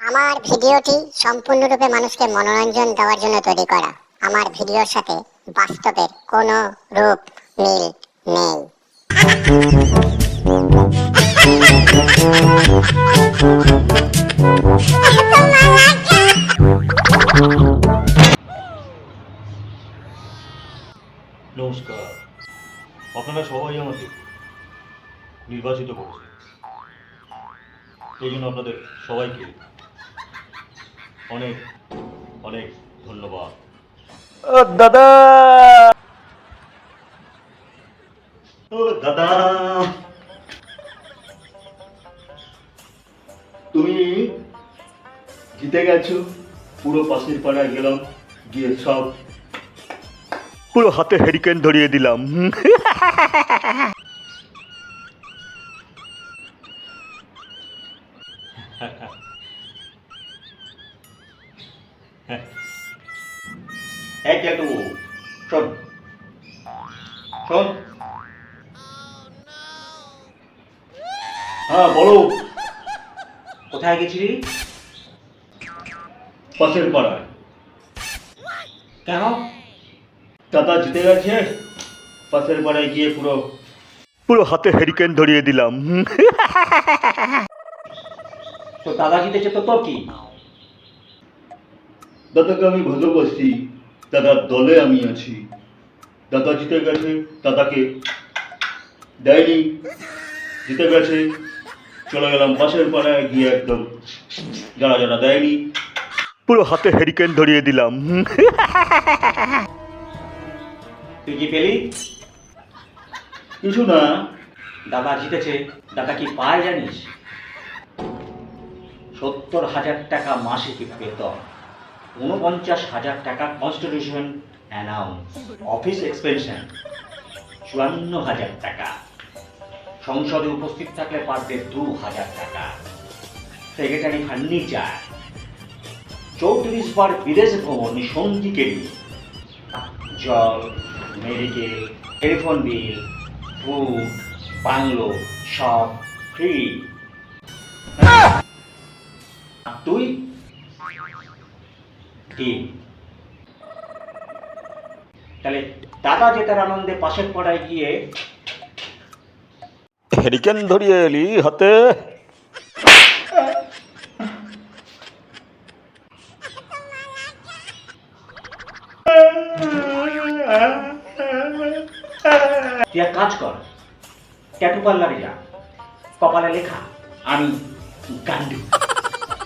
আমার ভিডিওটি সম্পূর্ণরূপে মানুষকে মনোরঞ্জন দেওয়ার জন্য তৈরি করা। আমার ভিডিওর সাথে বাস্তবের কোনো রূপ, মিল নেই। আপনারা সবাই আমাকে নির্বাচিত করেছেন। এই জন্য আপনাদের সবাইকে অনেক অনেক ধন্যবাদ। দাদা! ও দাদা! তুমি জিতে গেছো পুরো পাশের পাড়ায় গেলাম গিয়ে সব পুরো হাতে হেরিকেন ধরিয়ে দিলাম। এক একটু শোন। শোন। হ্যাঁ বলো। কোথায় গেছিলি? পাশের পাড়ায়। কেন? দাদা জিতে গেছে। পাশের পাড়ায় গিয়ে পুরো পুরো হাতে হেরিকেন ধরিয়ে দিলাম। তো দাদা জিতেছে তো তোর কি? দাদাকে আমি ভালোবাসি দাদার দলে আমি আছি। দাদা জিতে গেছে দাদাকে দেয়নি। জিতে গেছে চলে গেলাম পাশের পাড়ায় গিয়ে একদম যারা যারা দেয়নি। পুরো হাতে হেরিকেন ধরিয়ে দিলাম। তুই কি পেলি? কিছু না। দাদা জিতেছে দাদা কি পায় জানিস? সত্তর হাজার টাকা মাসিক বেতন। উনপঞ্চাশ হাজার টাকা কনস্টিটিউশন অ্যানাউন্স অফিস এক্সপেনশন চুয়ান্ন হাজার টাকা। সংসদে উপস্থিত থাকলে পার ডে দু হাজার টাকা। সেক্রেটারি ফার্নিচার চৌত্রিশ বার বিদেশ ভ্রমণ সঙ্গীকে জল, medical telephone bill food bungalow, সব ফ্রি তুই? কি তাহলে দাদা জেতার আনন্দে পাশের পাড়ায় গিয়ে হেরিকেন ধরিয়ে এলি হাতে। তুই এক কাজ কর ট্যাটু পার্লারে যা। কপালে লেখা আমি গান্ডু